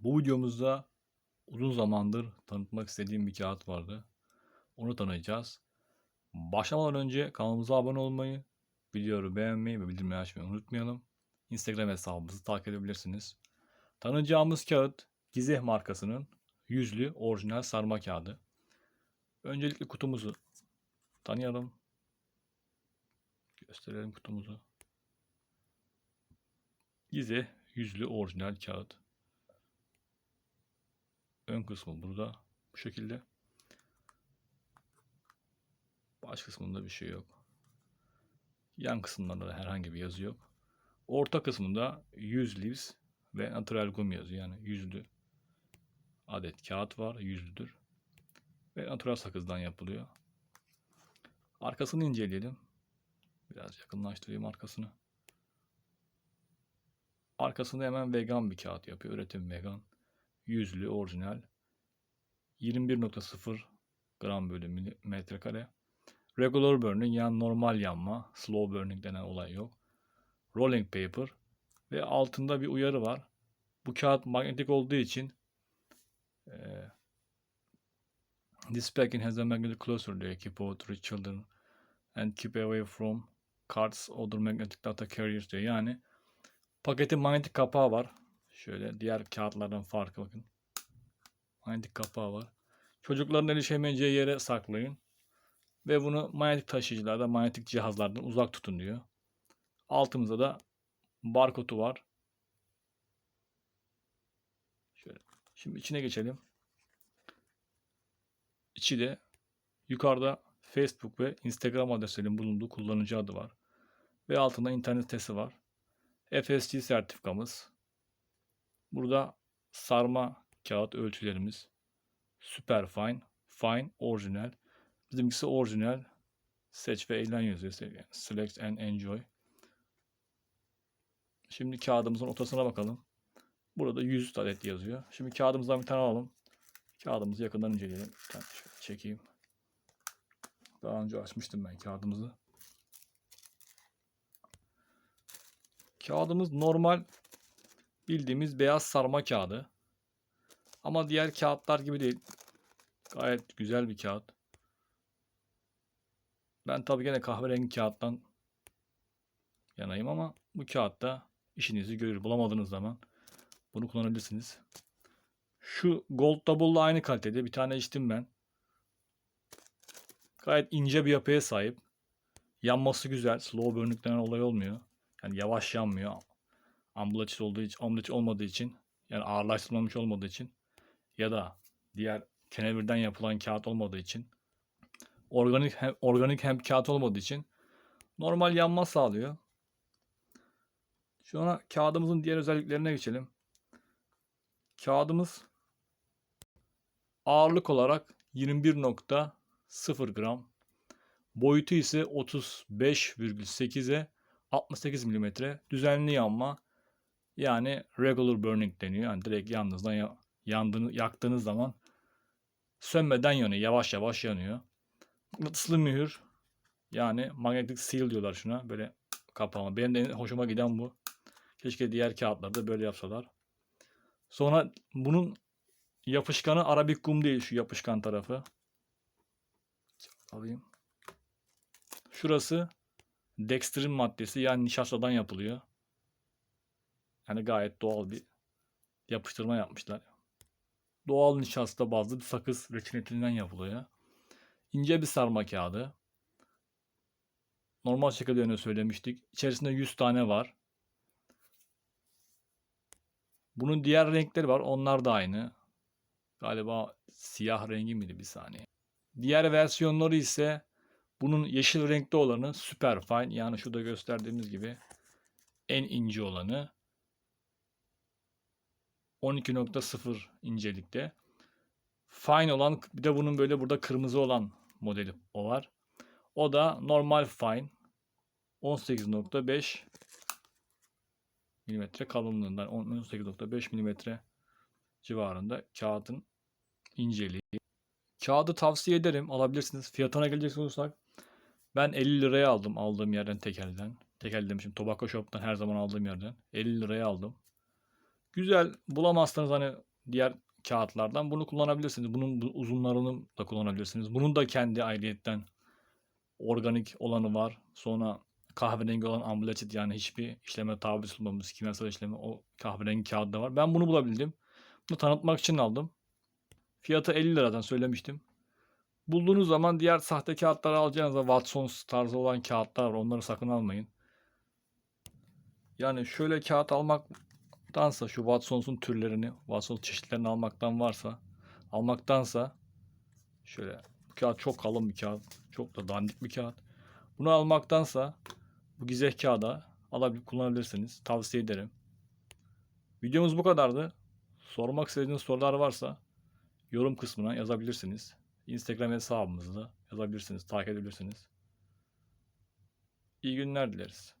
Bu videomuzda uzun zamandır tanıtmak istediğim bir kağıt vardı. Onu tanıyacağız. Başlamadan önce kanalımıza abone olmayı, videoyu beğenmeyi ve bildirimleri açmayı unutmayalım. Instagram hesabımızı takip edebilirsiniz. Tanıyacağımız kağıt Gizeh markasının yüzlü orijinal sarma kağıdı. Öncelikle kutumuzu tanıyalım. Gösterelim kutumuzu. Gizeh yüzlü orijinal kağıt. Ön kısmı burada. Bu şekilde. Baş kısmında bir şey yok. Yan kısımlarında da herhangi bir yazı yok. Orta kısmında 100 leaves ve natural gum yazıyor. Yani yüzlü adet kağıt var. Yüzlüdür. Ve natural sakızdan yapılıyor. Arkasını inceleyelim. Biraz yakınlaştırayım arkasını. Arkasında hemen vegan bir kağıt yapıyor. Üretim vegan. Yüzlü orijinal. 21.0 gram bölü milimetre kare. Regular burning yani normal yanma. Slow burning denen olay yok. Rolling paper. Ve altında bir uyarı var. Bu kağıt manyetik olduğu için e, This packing has a magnetic closer diyor. Keep out three children and keep away from cards other magnetic data carriers diyor. Yani paketin manyetik kapağı var. Şöyle diğer kağıtlardan farkı bakın. Manyetik kapağı var. Çocukların erişemeyeceği yere saklayın. Ve bunu manyetik taşıyıcılardan, manyetik cihazlardan uzak tutun diyor. Altımızda da barkodu var. Şöyle. Şimdi içine geçelim. İçi de yukarıda Facebook ve Instagram adreslerinin bulunduğu kullanıcı adı var. Ve altında internet sitesi var. FSC sertifikamız. Burada sarma kağıt ölçülerimiz. Super fine, fine, orijinal. Bizimkisi orijinal. Seç ve eğlen yazıyor. Select and enjoy. Şimdi kağıdımızın ortasına bakalım. Burada 100 adet yazıyor. Şimdi kağıdımızdan bir tane alalım. Kağıdımızı yakından inceleyelim. Bir tane şöyle çekeyim. Daha önce açmıştım ben kağıdımızı. Kağıdımız normal bildiğimiz beyaz sarma kağıdı. Ama diğer kağıtlar gibi değil. Gayet güzel bir kağıt. Ben tabii gene kahverengi kağıttan yanayım ama bu kağıtta işinizi görür. Bulamadığınız zaman bunu kullanabilirsiniz. Şu Gold Double'la aynı kalitede bir tane içtim ben. Gayet ince bir yapıya sahip. Yanması güzel. Slow burning denen olay olmuyor. Yani yavaş yanmıyor. Ambulaçit olduğu için, ambulaçit olmadığı için yani ağırlaştırılmamış olmadığı için ya da diğer kenevirden yapılan kağıt olmadığı için organik hem, organik hem kağıt olmadığı için normal yanma sağlıyor. An kağıdımızın diğer özelliklerine geçelim. Kağıdımız ağırlık olarak 21.0 gram. Boyutu ise 35,8'e 68 mm. Düzenli yanma yani regular burning deniyor. Yani direkt yandığınızdan ya, yandığını, yaktığınız zaman sönmeden yanıyor. Yavaş yavaş yanıyor. Mıknatıslı mühür yani magnetic seal diyorlar şuna. Böyle kapama. Benim de hoşuma giden bu. Keşke diğer kağıtlarda böyle yapsalar. Sonra bunun yapışkanı arabik kum değil şu yapışkan tarafı. Alayım. Şurası dextrin maddesi yani nişastadan yapılıyor. Yani gayet doğal bir yapıştırma yapmışlar. Doğal nişasta bazlı bir sakız reçinetinden yapılıyor. İnce bir sarma kağıdı. Normal şekilde öne söylemiştik. İçerisinde 100 tane var. Bunun diğer renkleri var. Onlar da aynı. Galiba siyah rengi miydi bir saniye. Diğer versiyonları ise bunun yeşil renkte olanı super fine. Yani şurada gösterdiğimiz gibi en ince olanı. 12.0 incelikte. Fine olan bir de bunun böyle burada kırmızı olan modeli o var. O da normal fine. 18.5 milimetre kalınlığından 18.5 milimetre civarında kağıdın inceliği. Kağıdı tavsiye ederim. Alabilirsiniz. Fiyatına gelecek olursak ben 50 liraya aldım aldığım yerden tekelden. Tekel demişim. Tobacco Shop'tan her zaman aldığım yerden. 50 liraya aldım. Güzel. Bulamazsanız hani diğer kağıtlardan bunu kullanabilirsiniz. Bunun bu uzunlarını da kullanabilirsiniz. Bunun da kendi ayrıyetten organik olanı var. Sonra kahverengi olan ambulaçit yani hiçbir işleme tabi tutulmamış kimyasal işlemi o kahverengi kağıdı da var. Ben bunu bulabildim. Bunu tanıtmak için aldım. Fiyatı 50 liradan söylemiştim. Bulduğunuz zaman diğer sahte kağıtları alacağınızda Watsons tarzı olan kağıtlar var. Onları sakın almayın. Yani şöyle kağıt almaktansa şu Watsons'un türlerini, Watsons çeşitlerini almaktan varsa almaktansa şöyle bu kağıt çok kalın bir kağıt. Çok da dandik bir kağıt. Bunu almaktansa bu gizeh kağıda alabilir, kullanabilirsiniz. Tavsiye ederim. Videomuz bu kadardı. Sormak istediğiniz sorular varsa yorum kısmına yazabilirsiniz. Instagram hesabımızda yazabilirsiniz, takip edebilirsiniz. İyi günler dileriz.